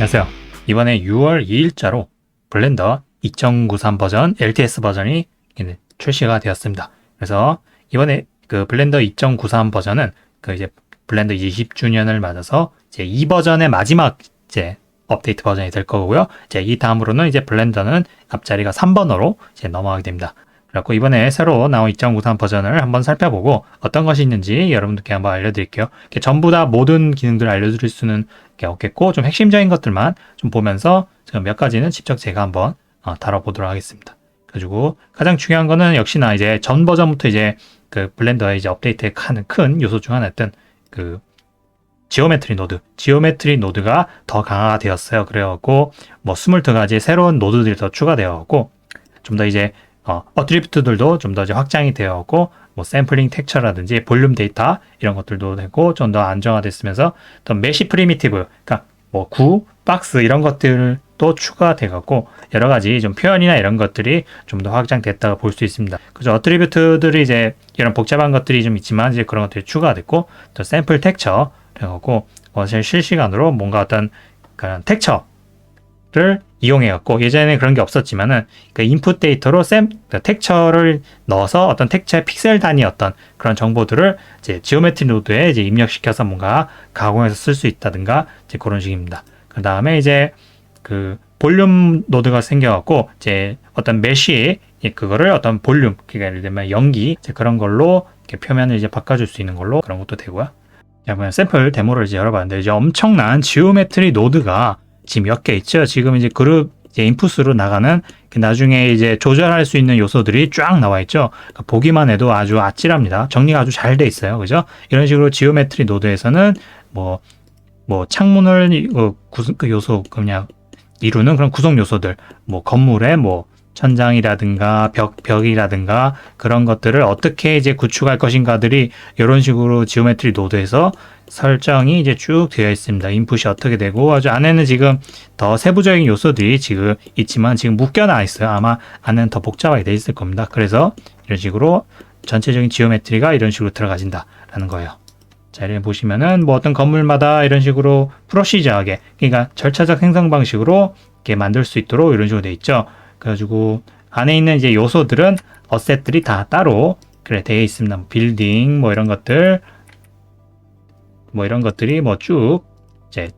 안녕하세요. 이번에 6월 2일자로 블렌더 2.93 버전 LTS 버전이 출시가 되었습니다. 그래서 이번에 그 블렌더 2.93 버전은 그 이제 블렌더 20주년을 맞아서 이제 이 버전의 마지막 이제 업데이트 버전이 될 거고요. 이제 이 다음으로는 이제 블렌더는 앞자리가 3번으로 이제 넘어가게 됩니다. 그래갖고 이번에 새로 나온 2.93 버전을 한번 살펴보고 어떤 것이 있는지 여러분들께 한번 알려드릴게요. 전부 다 모든 기능들을 알려드릴 수는 없겠고 좀 핵심적인 것들만 좀 보면서 지금 몇 가지는 직접 제가 한번 어, 다뤄보도록 하겠습니다. 그리고 가장 중요한 거는 역시나 이제 전 버전부터 이제 그 블렌더의 이제 업데이트에 하는 큰 요소 중 하나였던 그 지오메트리 노드, 지오메트리 노드가 더 강화가 되었어요. 그래갖고 뭐 22가지 새로운 노드들이 더 추가되었고 좀 더 이제 어, 어트리뷰트들도 좀 더 이제 확장이 되었고 뭐 샘플링 텍처라든지 볼륨 데이터 이런 것들도 되고 좀 더 안정화됐으면서 또 메시 프리미티브 그러니까 뭐 구, 박스 이런 것들도 추가돼 갖고 여러 가지 좀 표현이나 이런 것들이 좀 더 확장됐다고 볼 수 있습니다. 그죠? 어트리뷰트들이 이제 이런 복잡한 것들이 좀 있지만 이제 그런 것들이 추가됐고 또 샘플 텍처 그래갖고 어, 실- 실시간으로 뭔가 어떤 그런 텍처를 이용해갖고 예전에 그런 게 없었지만은 그 인풋 데이터로 샘그 텍처를 넣어서 어떤 텍처의 픽셀 단위 어떤 그런 정보들을 이제 지오메트리 노드에 이제 입력시켜서 뭔가 가공해서 쓸 수 있다든가 이제 그런 식입니다. 그 다음에 이제 그 볼륨 노드가 생겨갖고 이제 어떤 메쉬 그거를 어떤 볼륨 그러니까 예를 들면 연기 이제 그런 걸로 이렇게 표면을 이제 바꿔줄 수 있는 걸로 그런 것도 되고요. 자, 그냥 샘플 데모를 이제 열어봤는데 이제 엄청난 지오메트리 노드가 지금 몇 개 있죠. 지금 이제 그룹 이제 인풋으로 나가는 그 나중에 이제 조절할 수 있는 요소들이 쫙 나와 있죠. 그러니까 보기만 해도 아주 아찔합니다. 정리가 아주 잘 돼 있어요. 그죠? 이런 식으로 지오메트리 노드에서는 뭐, 뭐 창문을 이- 어, 구성, 그 요소 그냥 이루는 그런 구성 요소들, 뭐 건물의 뭐 천장이라든가 벽, 벽이라든가 그런 것들을 어떻게 이제 구축할 것인가들이 이런 식으로 지오메트리 노드에서 설정이 이제 쭉 되어 있습니다. 인풋이 어떻게 되고 아주 안에는 지금 더 세부적인 요소들이 지금 있지만 지금 묶여 나와 있어요. 아마 안에는 더 복잡하게 돼 있을 겁니다. 그래서 이런 식으로 전체적인 지오메트리가 이런 식으로 들어가진다라는 거예요. 자, 이렇게 보시면은 뭐 어떤 건물마다 이런 식으로 프로시저하게 그러니까 절차적 생성 방식으로 이렇게 만들 수 있도록 이런 식으로 돼 있죠. 그래가지고 안에 있는 이제 요소들은 어셋들이 다 따로 그래 되어 있습니다. 뭐 빌딩 뭐 이런 것들 뭐 이런 것들이 뭐 쭉 이제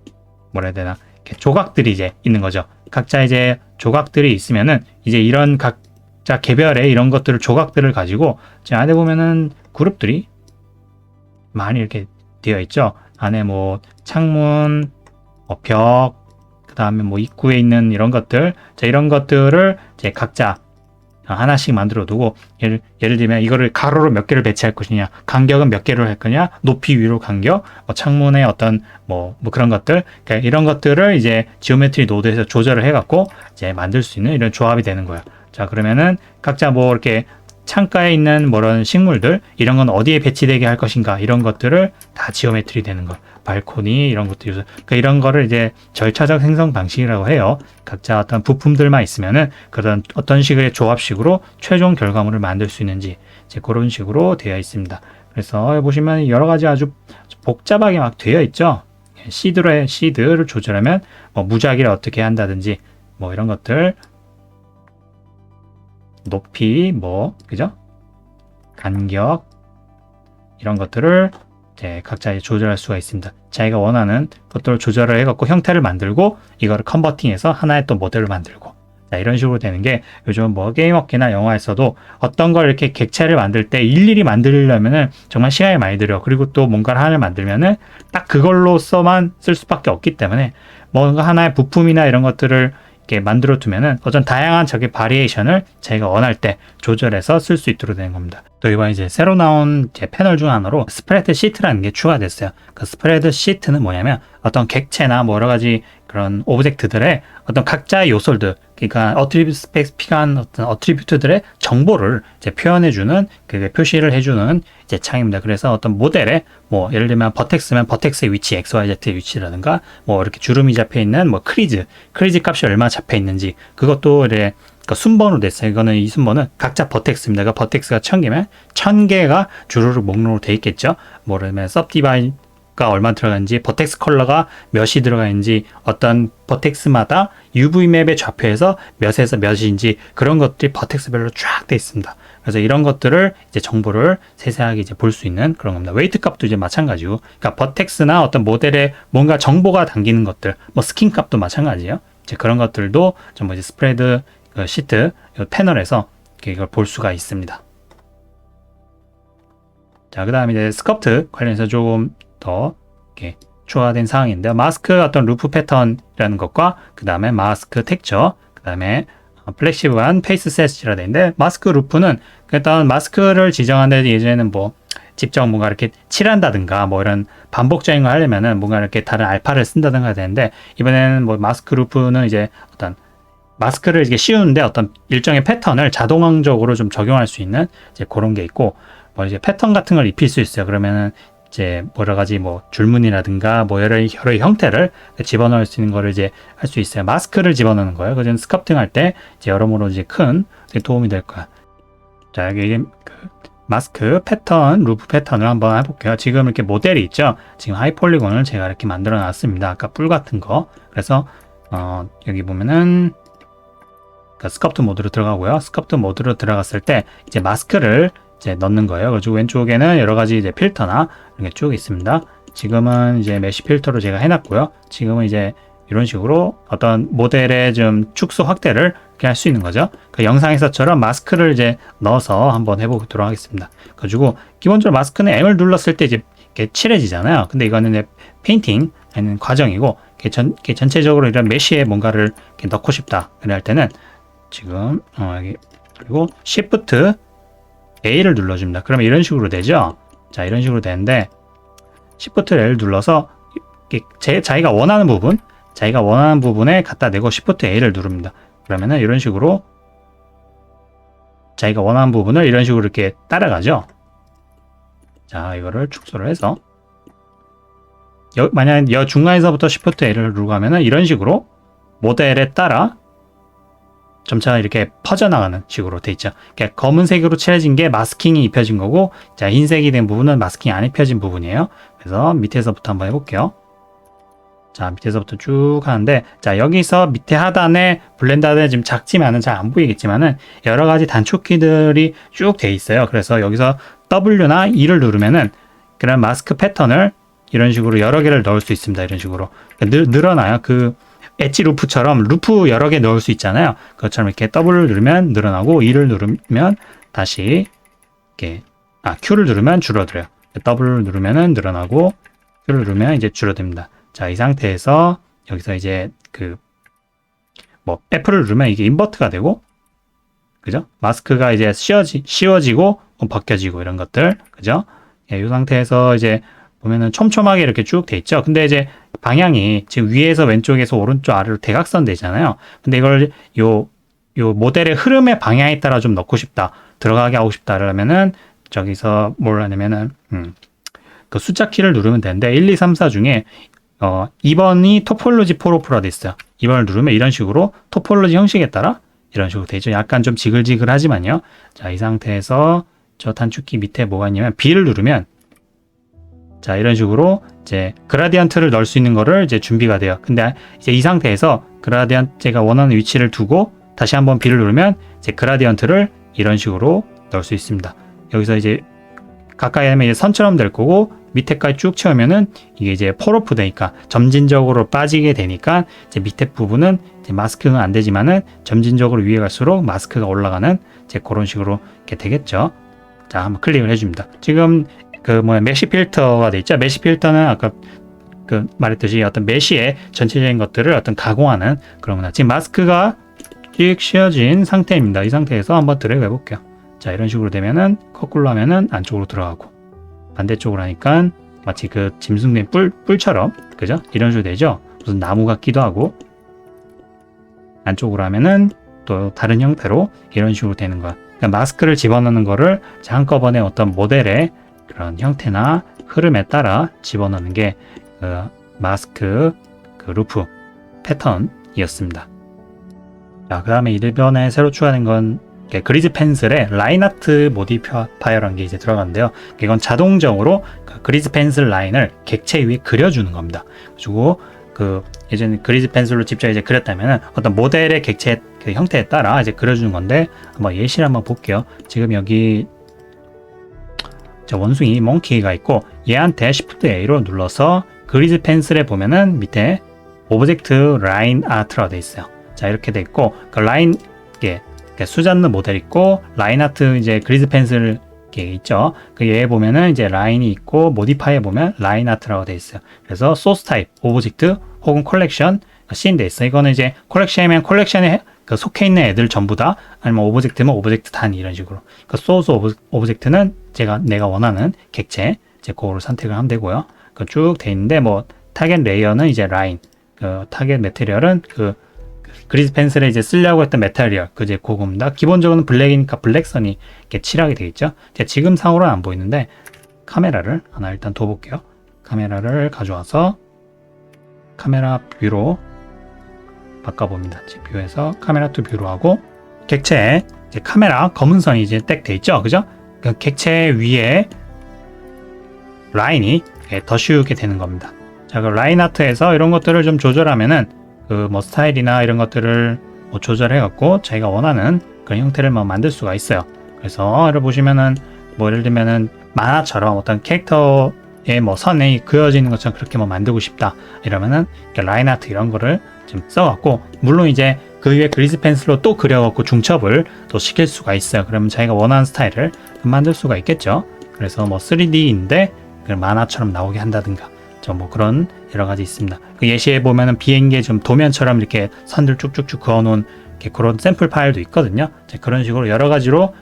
뭐라 해야 되나 조각들이 이제 있는 거죠. 각자 이제 조각들이 있으면은 이제 이런 각자 개별의 이런 것들을 조각들을 가지고 제 안에 보면은 그룹들이 많이 이렇게 되어 있죠. 안에 뭐 창문, 뭐 벽, 그 다음에 뭐 입구에 있는 이런 것들, 자 이런 것들을 이제 각자 하나씩 만들어 두고 예를, 예를 들면 이거를 가로로 몇 개를 배치할 것이냐 간격은 몇 개를 할 거냐 높이 위로 간격 뭐 창문의 어떤 뭐, 뭐 그런 것들 그러니까 이런 것들을 이제 지오메트리 노드에서 조절을 해 갖고 이제 만들 수 있는 이런 조합이 되는 거야. 자 그러면은 각자 뭐 이렇게 창가에 있는 뭐 이런 식물들 이런 건 어디에 배치되게 할 것인가 이런 것들을 다 지오메트리 되는 거 발코니 이런 것들이 그러니까 이런 거를 이제 절차적 생성 방식이라고 해요 각자 어떤 부품들만 있으면은 그런 어떤 식의 조합식으로 최종 결과물을 만들 수 있는지 이제 그런 식으로 되어 있습니다. 그래서 보시면 여러 가지 아주 복잡하게 막 되어 있죠. 시드의 시드를 조절하면 뭐 무작위를 어떻게 한다든지 뭐 이런 것들 높이 뭐 그죠? 간격 이런 것들을 이제 각자 조절할 수가 있습니다. 자기가 원하는 것들을 조절을 해갖고 형태를 만들고 이거를 컨버팅해서 하나의 또 모델을 만들고 자, 이런 식으로 되는 게 요즘 뭐 게임 업계나 영화에서도 어떤 걸 이렇게 객체를 만들 때 일일이 만들려면은 정말 시간이 많이 들여. 그리고 또 뭔가를 하나를 만들면은 딱 그걸로서만 쓸 수밖에 없기 때문에 뭔가 하나의 부품이나 이런 것들을 이렇게 만들어 두면은 어떤 다양한 저기 바리에이션을 자기가 원할 때 조절해서 쓸 수 있도록 되는 겁니다. 또 이번 이제 새로 나온 제 패널 중 하나로 스프레드 시트라는 게 추가됐어요. 그 스프레드 시트는 뭐냐면 어떤 객체나 뭐 여러 가지 그런 오브젝트들의 어떤 각자의 요소들, 그러니까 어트리뷰트 스페시픽한 어떤 어트리뷰트들의 정보를 이제 표현해주는 그 표시를 해주는 이제 창입니다. 그래서 어떤 모델에 뭐 예를 들면 버텍스면 버텍스의 위치, x, y, z의 위치라든가 뭐 이렇게 주름이 잡혀 있는 뭐 크리즈, 크리즈 값이 얼마 잡혀 있는지 그것도 이제 그 순번으로 됐어요. 이거는 이 순번은 각자 버텍스입니다. 그러니까 버텍스가 천 개면 천 개가 주르륵 목록으로 돼 있겠죠. 뭐 그러면 컬러 가 얼마 들어가는지 버텍스 컬러가 몇이 들어가는지 어떤 버텍스마다 UV 맵의 좌표에서 몇에서 몇인지 그런 것들이 버텍스별로 쫙 돼 있습니다. 그래서 이런 것들을 이제 정보를 세세하게 이제 볼 수 있는 그런 겁니다. 웨이트 값도 이제 마찬가지고, 그러니까 버텍스나 어떤 모델에 뭔가 정보가 담기는 것들, 뭐 스킨 값도 마찬가지예요. 이제 그런 것들도 전부 이제 스프레드 그 시트 이 패널에서 이걸 볼 수가 있습니다. 자, 그 다음에 이제 스커프트 관련해서 조금 더 이렇게 추가된 사항인데요. 마스크 어떤 루프 패턴이라는 것과 그 다음에 마스크 텍처, 그 다음에 플렉시블한 페이스 셋이라 되는데 마스크 루프는 일단 마스크를 지정하는데 예전에는 뭐 직접 뭔가 이렇게 칠한다든가 뭐 이런 반복적인 거 하려면은 뭔가 이렇게 다른 알파를 쓴다든가 되는데 이번에는 뭐 마스크 루프는 이제 어떤 마스크를 이렇게 씌우는데 어떤 일정의 패턴을 자동적으로 좀 적용할 수 있는 이제 그런 게 있고 뭐 이제 패턴 같은 걸 입힐 수 있어요. 그러면은 이제 여러 가지 뭐 줄무늬라든가 뭐 여러 여러 형태를 집어넣을 수 있는 거를 이제 할 수 있어요. 마스크를 집어넣는 거예요. 그전 스커프팅 할 때 이제 여러모로 이제 큰 도움이 될 거야. 자 여기 그 마스크 패턴 루프 패턴을 한번 해볼게요. 지금 이렇게 모델이 있죠. 지금 하이 폴리곤을 제가 이렇게 만들어 놨습니다. 아까 뿔 같은 거. 그래서 어, 여기 보면은 그 스커프트 모드로 들어가고요. 스커프트 모드로 들어갔을 때 이제 마스크를 이제 넣는 거예요. 그리고 왼쪽에는 여러 가지 이제 필터나 이런 게쭉 있습니다. 지금은 이제 메시 필터로 제가 해놨고요. 지금은 이제 이런 식으로 어떤 모델의 좀 축소 확대를 이렇게 할 수 있는 거죠. 그 영상에서처럼 마스크를 이제 넣어서 한번 해보도록 하겠습니다. 그래가지고 기본적으로 마스크는 M을 눌렀을 때 이제 이렇게 칠해지잖아요. 근데 이거는 이제 페인팅 하는 과정이고 이렇게 전, 이렇게 전체적으로 이런 메쉬에 뭔가를 이렇게 넣고 싶다. 그럴 때는 지금 어, 여기 그리고 Shift A를 눌러줍니다. 그러면 이런 식으로 되죠. 자 이런 식으로 되는데 Shift L 눌러서 제, 자기가 원하는 부분 자기가 원하는 부분에 갖다 대고 Shift A를 누릅니다. 그러면은 이런 식으로 자기가 원하는 부분을 이런 식으로 이렇게 따라가죠. 자 이거를 축소를 해서 여, 만약 여 중간에서부터 Shift A를 누르고 하면은 이런 식으로 모델에 따라 점차 이렇게 퍼져나가는 식으로 돼 있죠. 그러니까 검은색으로 칠해진 게 마스킹이 입혀진 거고, 자, 흰색이 된 부분은 마스킹이 안 입혀진 부분이에요. 그래서 밑에서부터 한번 해볼게요. 자, 밑에서부터 쭉 하는데, 자, 여기서 밑에 하단에 블렌드 하단에 지금 작지만은 잘 안 보이겠지만은 여러 가지 단축키들이 쭉 돼 있어요. 그래서 여기서 W나 E를 누르면은 그런 마스크 패턴을 이런 식으로 여러 개를 넣을 수 있습니다. 이런 식으로. 늘, 늘어나요. 그, 엣지 루프처럼 루프 여러 개 넣을 수 있잖아요. 그것처럼 이렇게 W를 누르면 늘어나고 E를 누르면 다시 이렇게 아 Q를 누르면 줄어들어요. W를 누르면 늘어나고 Q를 누르면 이제 줄어듭니다. 자, 이 상태에서 여기서 이제 그 뭐 F를 누르면 이게 인버트가 되고 그죠? 마스크가 이제 씌워지, 씌워지고 벗겨지고 이런 것들 그죠? 예, 이 상태에서 이제 보면은 촘촘하게 이렇게 쭉 돼 있죠. 근데 이제 방향이 지금 위에서 왼쪽에서 오른쪽 아래로 대각선 되잖아요. 근데 이걸 요, 요 모델의 흐름의 방향에 따라 좀 넣고 싶다. 들어가게 하고 싶다. 그러면은 저기서 뭘 하냐면은, 음, 그 숫자 키를 누르면 되는데 1, 2, 3, 4 중에 어, 2번이 토폴로지 포로프라 돼 있어요. 2번을 누르면 이런 식으로 토폴로지 형식에 따라 이런 식으로 되죠. 약간 좀 지글지글하지만요. 자, 이 상태에서 저 단축키 밑에 뭐가 있냐면 B를 누르면 자, 이런 식으로 이제 그라디언트를 넣을 수 있는 거를 이제 준비가 돼요. 근데 이제 이 상태에서 그라디언트 제가 원하는 위치를 두고 다시 한번 B를 누르면 이제 그라디언트를 이런 식으로 넣을 수 있습니다. 여기서 이제 가까이 하면 이제 선처럼 될 거고 밑에까지 쭉 채우면은 이게 이제 폴오프 되니까 점진적으로 빠지게 되니까 이제 밑에 부분은 이제 마스크는 안 되지만은 점진적으로 위에 갈수록 마스크가 올라가는 이제 그런 식으로 이렇게 되겠죠. 자, 한번 클릭을 해줍니다. 지금 그 뭐야 메시 필터가 돼 있죠. 메시 필터는 아까 그 말했듯이 어떤 메시의 전체적인 것들을 어떤 가공하는 그런 거나 지금 마스크가 쭉 씌워진 상태입니다. 이 상태에서 한번 드래그 해볼게요. 자 이런 식으로 되면은 거꾸로 하면은 안쪽으로 들어가고 반대쪽으로 하니까 마치 그 짐승된 뿔 뿔처럼 그죠? 이런 식으로 되죠. 무슨 나무 같기도 하고 안쪽으로 하면은 또 다른 형태로 이런 식으로 되는 거야. 그러니까 마스크를 집어넣는 거를 한꺼번에 어떤 모델의 그런 형태나 흐름에 따라 집어넣는 게 그 마스크 그 루프 패턴이었습니다. 자, 그 다음에 1번에 새로 추가된 건 그리즈 펜슬에 라인 아트 모디파이어라는 게 이제 들어가는데요. 이건 자동적으로 그 그리즈 펜슬 라인을 객체 위에 그려주는 겁니다. 그리고 그 예전에 그리즈 펜슬로 직접 이제 그렸다면은 어떤 모델의 객체 그 형태에 따라 이제 그려주는 건데 한번 예시를 한번 볼게요. 지금 여기 저 원숭이 몽키가 있고 얘한테 Shift A로 눌러서 그리즈 펜슬에 보면은 밑에 오브젝트 라인 아트라고 돼 있어요. 자 이렇게 돼 있고 그 라인 게 수잔느 모델 있고 라인 아트 이제 그리즈 펜슬 게 있죠. 그 얘에 보면은 이제 라인이 있고 모디파이에 보면 라인 아트라고 돼 있어요. 그래서 소스 타입 오브젝트 혹은 콜렉션 씬 돼 있어. 이거는 이제 콜렉션이면 콜렉션에 그 속해 있는 애들 전부 다 아니면 오브젝트면 오브젝트 단위 이런 식으로. 그 소스 오브, 오브젝트는 제가 내가 원하는 객체 이제 그거를 선택을 하면 되고요. 그 쭉 돼 있는데 뭐 타겟 레이어는 이제 라인, 그 타겟 매테리얼은 그 그리즈 펜슬에 이제 쓰려고 했던 메탈리얼 그 이제 그겁니다. 기본적으로는 블랙이니까 블랙선이 이렇게 칠하게 되겠죠. 제가 지금 상으로는 안 보이는데 카메라를 하나 일단 둬 볼게요. 카메라를 가져와서 카메라 뷰로 바꿔봅니다. 뷰에서 카메라 투 뷰로 하고 객체에 이제 카메라 검은 선이 이제 딱 돼 있죠. 그죠? 그 객체 위에 라인이 예, 더 씌우게 되는 겁니다. 자, 그 라인 아트에서 이런 것들을 좀 조절하면은 그 뭐 스타일이나 이런 것들을 뭐 조절해 갖고 자기가 원하는 그런 형태를 뭐 만들 수가 있어요. 그래서 이를 보시면은 뭐 예를 들면은 만화처럼 어떤 캐릭터의 뭐 선이 그어지는 것처럼 그렇게 뭐 만들고 싶다 이러면은 라인 아트 이런 거를 좀 써갖고 물론 이제 그 위에 그리즈 펜슬로 또 그려갖고 중첩을 또 시킬 수가 있어요. 그러면 자기가 원하는 스타일을 만들 수가 있겠죠. 그래서 뭐 3D인데 만화처럼 나오게 한다든가 저뭐 그런 여러 가지 있습니다. 그 예시에 보면은 비행기에 좀 도면처럼 이렇게 선들 쭉쭉쭉 그어놓은 그런 샘플 파일도 있거든요. 그런 식으로 여러 가지로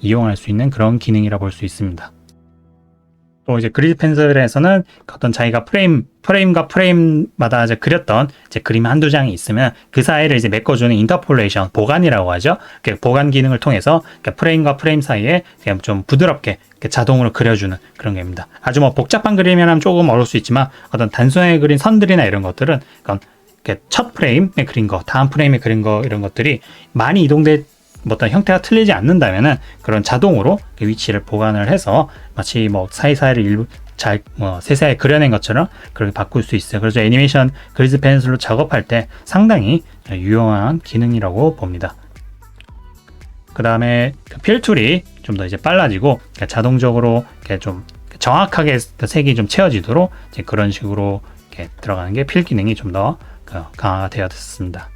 이용할 수 있는 그런 기능이라 볼 수 있습니다. 또 이제 그리드 펜슬에서는 어떤 자기가 프레임 프레임과 프레임마다 이제 그렸던 이제 그림 한두 장이 있으면 그 사이를 이제 메꿔주는 인터폴레이션 보관이라고 하죠. 그 보관 기능을 통해서 프레임과 프레임 사이에 그냥 좀 부드럽게 자동으로 그려주는 그런 게입니다. 아주 뭐 복잡한 그림이라면 조금 어려울 수 있지만 어떤 단순하게 그린 선들이나 이런 것들은 그건 이렇게 첫 프레임에 그린 거, 다음 프레임에 그린 거 이런 것들이 많이 이동돼 뭐 어떤 형태가 틀리지 않는다면은 그런 자동으로 그 위치를 보관을 해서 마치 뭐 사이사이를 일부 잘뭐 세세하게 그려낸 것처럼 그렇게 바꿀 수 있어요. 그래서 애니메이션 그리즈 펜슬로 작업할 때 상당히 유용한 기능이라고 봅니다. 그 다음에 필 툴이 좀 더 이제 빨라지고 그러니까 자동적으로 이렇게 좀 정확하게 그 색이 좀 채워지도록 그런 식으로 들어가는 게 필 기능이 좀 더 강화가 되었습니다.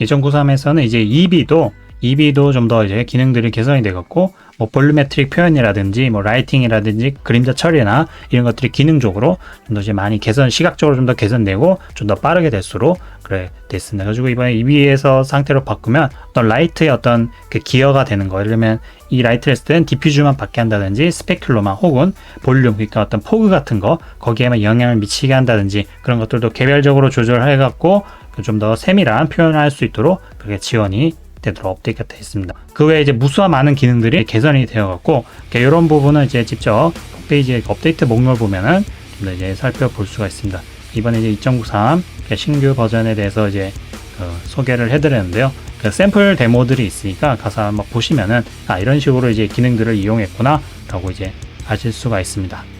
2093에서는 이제 EB도 EB도 좀 더 이제 기능들이 개선이 되었고 뭐 볼루메트릭 표현이라든지 뭐 라이팅이라든지 그림자 처리나 이런 것들이 기능적으로 좀 더 이제 많이 개선 시각적으로 좀 더 개선되고 좀 더 빠르게 될수록 그래 됐습니다. 그래가지고 이번에 EB에서 상태로 바꾸면 어떤 라이트의 어떤 그 기여가 되는 거 예를 들면 이 라이트를 했을 때는 디퓨즈만 받게 한다든지 스페큘러만 혹은 볼륨 그러니까 어떤 포그 같은 거 거기에만 영향을 미치게 한다든지 그런 것들도 개별적으로 조절해 갖고 좀 더 세밀한 표현을 할 수 있도록 그게 지원이 되도록 업데이트가 되어 있습니다. 그 외에 이제 무수한 많은 기능들이 개선이 되어갖고 이런 부분은 이제 직접 홈페이지에 업데이트 목록을 보면은 좀 더 이제 살펴볼 수가 있습니다. 이번에 이제 2.93 신규 버전에 대해서 이제 그 소개를 해드렸는데요. 그 샘플 데모들이 있으니까 가서 한번 보시면은 아 이런 식으로 이제 기능들을 이용했구나라고 이제 아실 수가 있습니다.